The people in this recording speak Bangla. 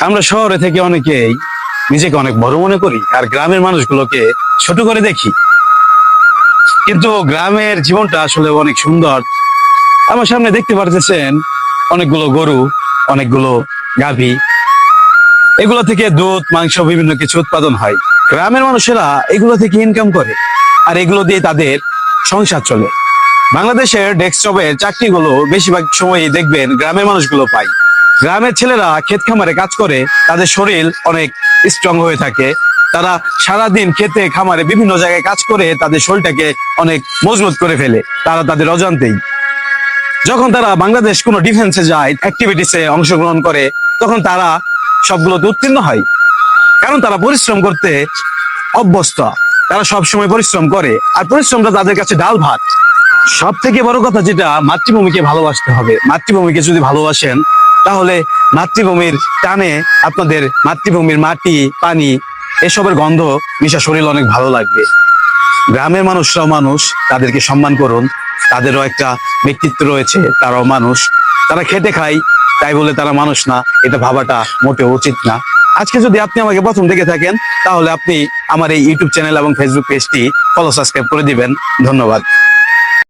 আমরা শহরে থেকে অনেকেই নিজেকে অনেক বড় মনে করি আর গ্রামের মানুষগুলোকে ছোট করে দেখি। কিন্তু গ্রামের জীবনটা আসলে অনেক সুন্দর। আমার সামনে দেখতে পারতেছেন অনেকগুলো গরু, অনেকগুলো গাভী। এগুলো থেকে দুধ, মাংস, বিভিন্ন কিছু উৎপাদন হয়। গ্রামের মানুষেরা এগুলো থেকে ইনকাম করে আর এগুলো দিয়ে তাদের সংসার চলে। বাংলাদেশের ডেস্কটপের চাকরিগুলো বেশিরভাগ সময়ই দেখবেন গ্রামের মানুষগুলো পায়। গ্রামের ছেলেরা ক্ষেত খামারে কাজ করে, তাদের শরীর অনেক স্ট্রং হয়ে থাকে। তারা সারাদিন খেতে খামারে বিভিন্ন জায়গায় কাজ করে, তাদের শরীরটাকে অনেক মজবুত করে ফেলে। তারা তাদের অজান্তেই। যখন তারা বাংলাদেশ কোনো ডিফেন্সে যায় অ্যাক্টিভিটিসে অংশগ্রহণ করে, তখন তারা সবগুলোতে উত্তীর্ণ হয়। কারণ তারা পরিশ্রম করতে অভ্যস্ত। তারা সব সময় পরিশ্রম করে, আর পরিশ্রমটা তাদের কাছে ডাল ভাত। সব থেকে বড় কথা যেটা, মাতৃভূমিকে ভালোবাসতে হবে। মাতৃভূমিকে যদি ভালোবাসেন তাহলে মাতৃভূমির টানে আপনাদের মাতৃভূমির মাটি, পানি, এসবের গন্ধ মিশা শরীর অনেক ভালো লাগবে। গ্রামের মানুষরাও মানুষ, তাদেরকে সম্মান করুন। তাদেরও একটা ব্যক্তিত্ব রয়েছে, তারাও মানুষ। তারা খেটে খায়, তাই বলে তারা মানুষ না, এটা ভাবাটা মোটেও উচিত না। আজকে যদি আপনি আমাকে প্রথম দেখে থাকেন, তাহলে আপনি আমার এই ইউটিউব চ্যানেল এবং ফেসবুক পেজটি ফলো সাবস্ক্রাইব করে দিবেন। ধন্যবাদ।